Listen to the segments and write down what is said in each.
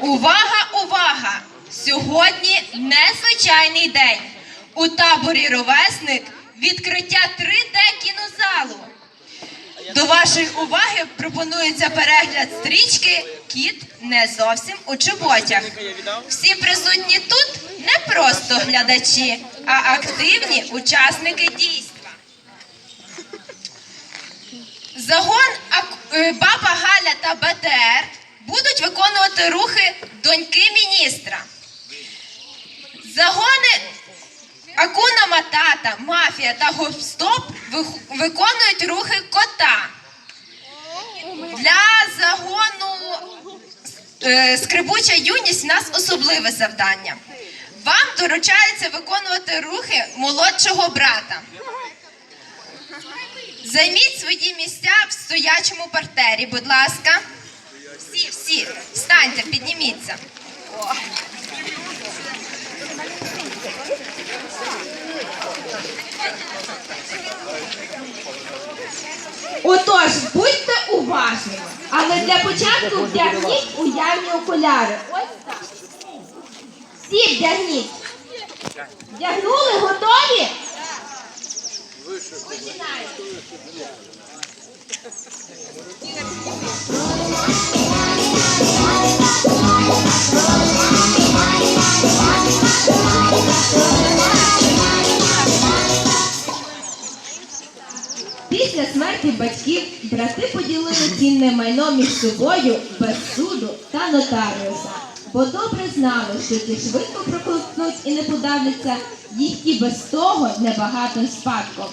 Увага, увага! Сьогодні незвичайний день. У таборі Ровесник відкриття 3D кінозалу. До вашої уваги пропонується перегляд стрічки Кіт не зовсім у чоботях. Всі присутні тут не просто глядачі, а активні учасники дійства. Загон виконувати рухи доньки міністра. Загони Акуна Матата, Мафія та Гоп-Стоп виконують рухи кота. Для загону е, Скрипуча юність у нас особливе завдання. Вам доручається виконувати рухи молодшого брата. Займіть свої місця в стоячому партері, будь ласка. Всі, всі, встаньте, підніміться. Отож, будьте уважними, але для початку вдягніть уявні окуляри. Ось так. Всі вдягніть. Вдягнули, готові? Починаємо. Після смерті батьків брати поділили цінне майно між собою без суду та нотаріуса, бо добре знали, що ті швидко проковтнуть і не подавляться, їх і без того небагатим спадком.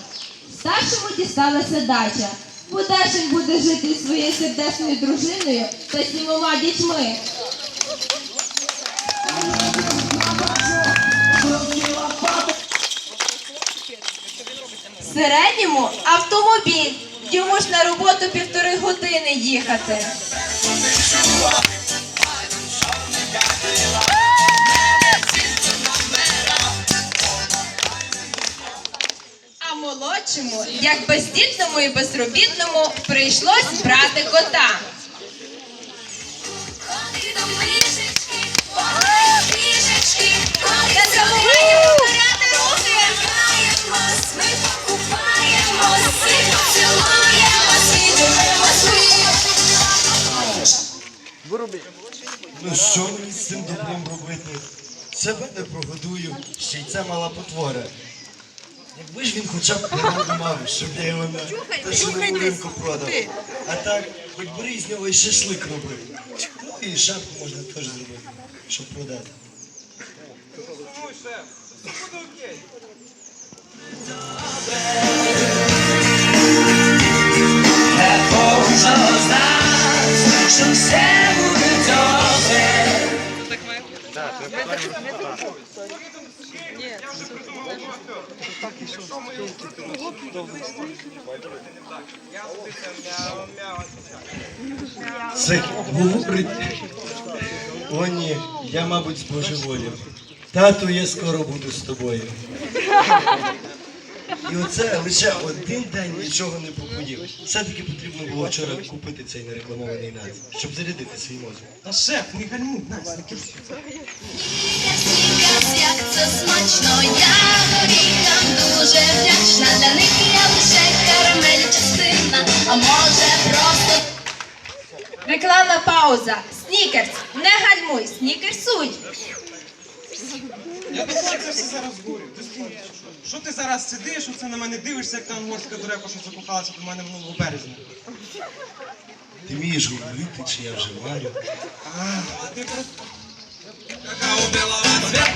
Старшому дісталася дача. Подальшим буде жити своєю сердечною дружиною та сімома дітьми. Середньому автомобіль. Йому ж на роботу півтори години їхати. А молодшому, як бездітному і безробітному, прийшлось брати кота. Ми. Ну що мені з цим добром робити? Себе не прогодую, ще й це мала потвора. Якби ж він хоча б природу мав, щоб я його на ринку продав. А так, хоч бери з нього і шашлик роби. Ну і шапку можна теж зробити, щоб продати. що все буде добре. Це говорить. О ні, я, мабуть, збожеволів. Тату, я скоро буду з тобою. І оце лише один день нічого не похудів. Все-таки потрібно було вчора купити цей нерекламований нац, щоб зарядити свій мозок. Та шеф, не гальмуй, що? Снікерс, як це смачно, я горіхам дуже вдячна. Для них я лише карамель частина, а може просто Рекламна пауза. Снікерс. Не гальмуй, снікерсуй. Я до це все зараз говорю. Ти слухай, що? Ти зараз сидиш, оце на мене дивишся, як та ангорська дурепа, що закохалася до мене минулого березня. Ти вмієш говорити, чи я вже варю? А, ти просто... Повторяємо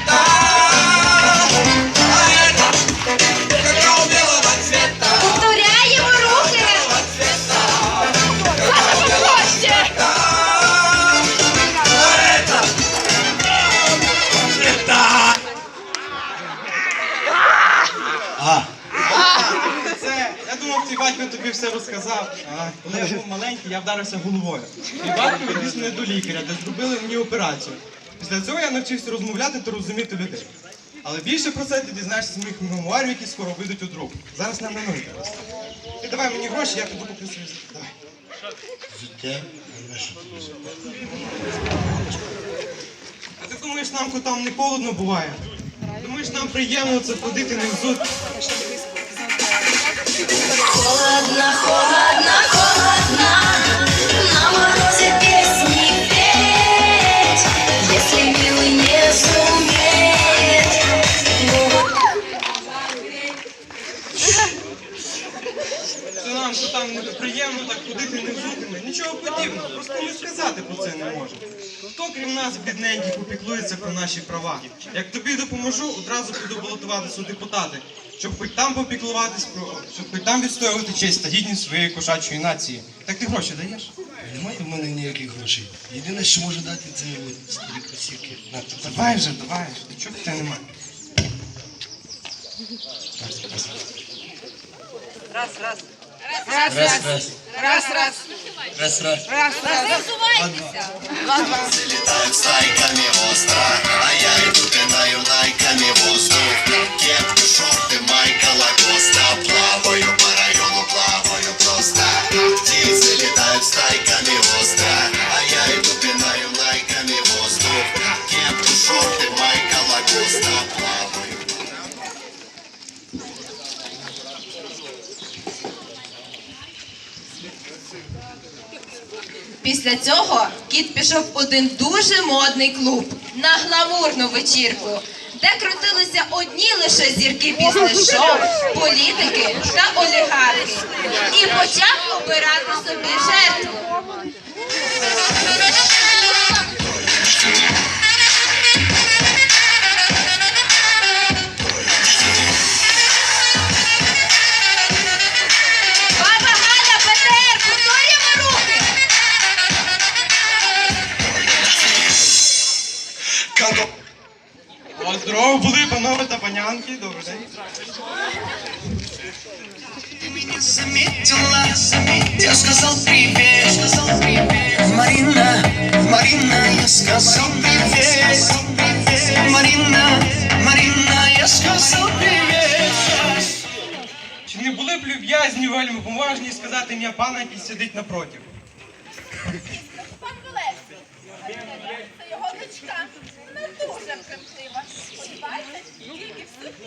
все розказав. А, коли я був маленький, я вдарився головою. Мій батько відвіз мене до лікаря, де зробили мені операцію. Після цього я навчився розмовляти та розуміти людей. Але більше про це ти дізнаєшся з моїх мемуарів, які скоро вийдуть у друк. Зараз нам не нужно. Ти давай мені гроші, я піду куплю собі. Давай. взуття, а тобі взуття? нам котам не холодно буває? Думаєш, нам приємно це ходити не взут? Холодно, холодно, холодно, Нас, бідненьких, попіклується про наші права? Як тобі допоможу, одразу піду балотуватися у депутати, щоб хоч там попіклуватись про, щоб хоч там відстоювати честь та гідність своєї кошачої нації. Так ти гроші даєш? Немає в мене ніяких грошей. Єдине, що можу дати, це от старі кросівки. На, тут Давай вже, давай вже, в тебе немає. Раз, раз. Раз, раз. Раз, раз. Раз, раз. Раз, раз. Летают стайками остро, а я иду пинаю найками воздух Кепка, шорты, майка, лагоста Після цього кіт пішов в один дуже модний клуб на гламурну вечірку, де крутилися одні лише зірки бізнес-шоу, політики та олігархи. І почав обирати собі жертву. Здорово були, панове та панянки, добрий день. Заметила, я сказал привет, сказал привет. Марина, Марина, я сказал привет. Марина, Марина, я сказал привет. Чи не були б люб'язні вельми поважні сказати ім'я пана, який сидить напротив? Пан Валерій, це його дочка. Вона дуже красива. Сподіваюся, тільки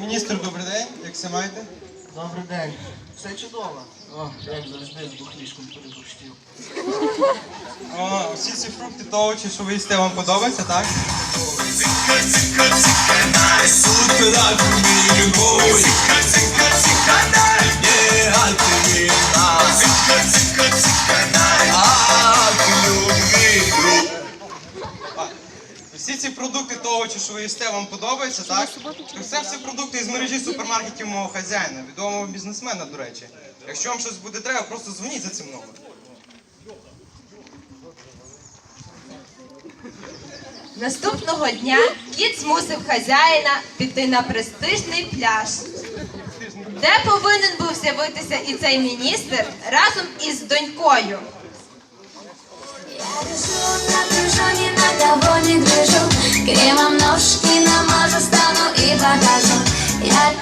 Міністр, добрий день. Як все маєте? Добрий день. Все чудово. О, як завжди, з бухлішком перебухштів. О, всі ці фрукти та овочі, що ви їсте, вам подобається, так? Цика, Всі ці продукти овочі, що ви їсте, вам подобається, так? То Це всі продукти із мережі супермаркетів мого хазяїна, відомого бізнесмена, до речі. Якщо вам щось буде треба, просто дзвоніть за цим номером. Наступного дня кіт змусив хазяїна піти на престижний пляж, де повинен був з'явитися і цей міністр разом із донькою. Я на кого Я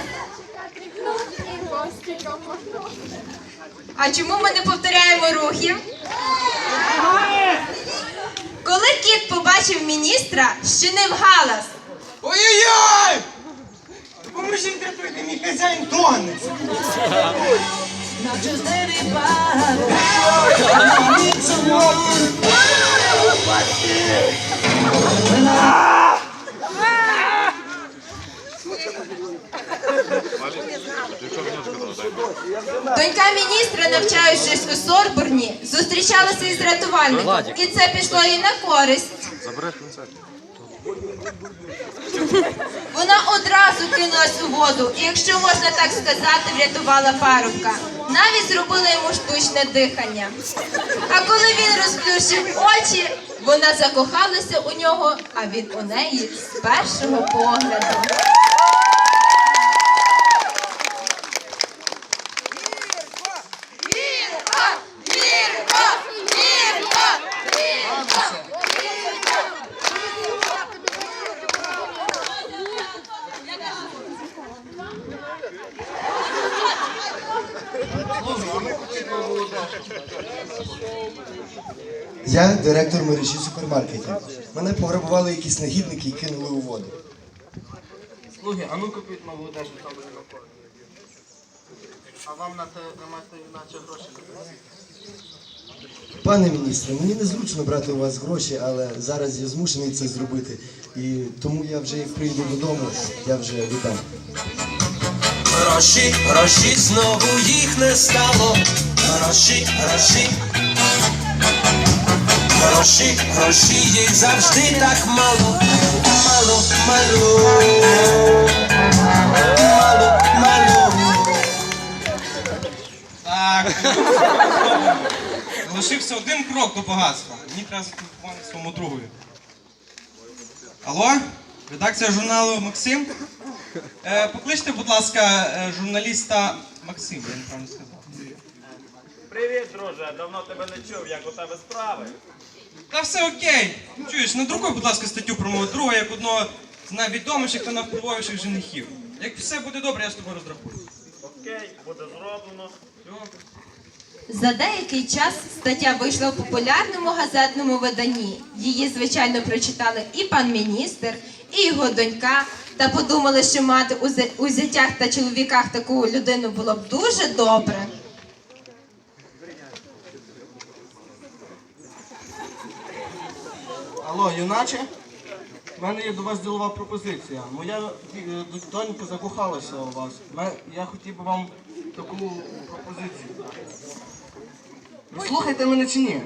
А чому ми не повторяємо рухів? Коли кіт побачив міністра, щинив галас. Ой-ой-ой! Допоможіть рятуйте, мій хазяїн тоне! Донька міністра, навчаючись у Сорборні, зустрічалася із рятувальником, і це пішло їй на користь. Вона одразу кинулась у воду, і якщо можна так сказати, врятувала парубка. Навіть зробила йому штучне дихання. А коли він розплющив очі, вона закохалася у нього, а він у неї з першого погляду. Я директор мережі супермаркетів. Мене пограбували якісь негідники і кинули у воду. Слуги, а ну купіть нову одежу, там буде навколо. А вам на те немає іначе гроші не? Пане міністре, мені незручно брати у вас гроші, але зараз я змушений це зробити. І тому я вже як прийду додому, я вже віддам. Гроші, гроші, знову їх не стало. Гроші, гроші. Гроші, гроші, їх завжди так мало. Мало, мало. Мало, мало. Так. Залишився один крок до багатства. Мені треба зателефонувати своєму другові. Алло? Редакція журналу Максим? Е, покличте, будь ласка, е, журналіста Максим, я неправильно сказав. Привіт, друже, давно тебе не чув, як у тебе справи. Та все окей. Чуєш, надрукуй, будь ласка, статтю про мого друга як одного з найвідоміших та найвпливовіших женихів. Як все буде добре, я з тобою розрахую. Окей, буде зроблено. За деякий час стаття вийшла в популярному газетному виданні. Її, звичайно, прочитали і пан міністр, і його донька, та подумали, що мати у зя- у зятях та чоловіках таку людину було б дуже добре. Алло, юначе? У мене є до вас ділова пропозиція. Моя е, донька закохалася у вас. Я хотів би вам таку пропозицію. Ви слухаєте мене чи ні?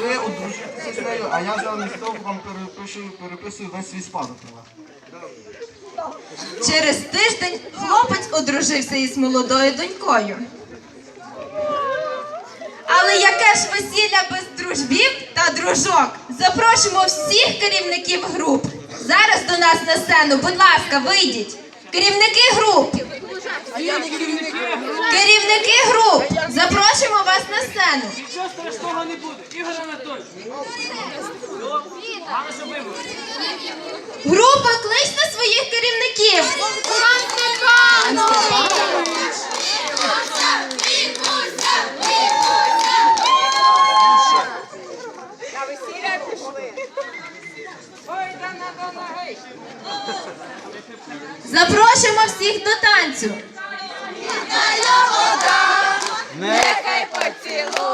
Ви одружитеся з нею, а я замість того вам перепишу, переписую весь свій спадок. Через тиждень хлопець одружився із молодою донькою. Але яке ж весілля без дружбів та дружок? Запрошуємо всіх керівників груп. Зараз до нас на сцену, будь ласка, вийдіть. Керівники груп. Керівники груп. Запрошуємо вас на сцену. Нічого страшного не буде. Ігор Анатольович. Група, кличте своїх керівників. Запрошуємо всіх до танцю. Нехай поцілує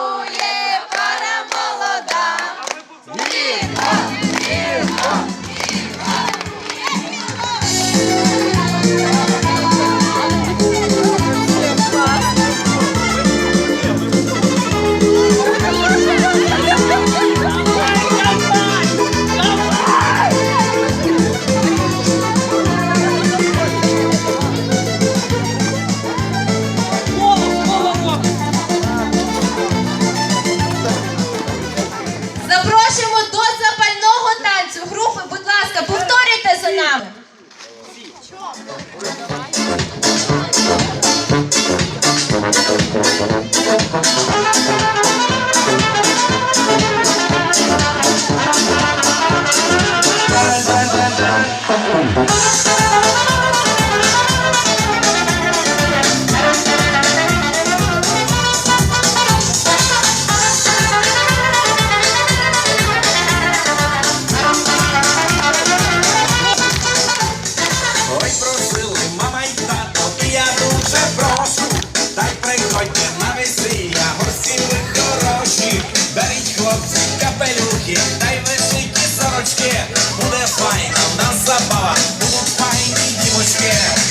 scale.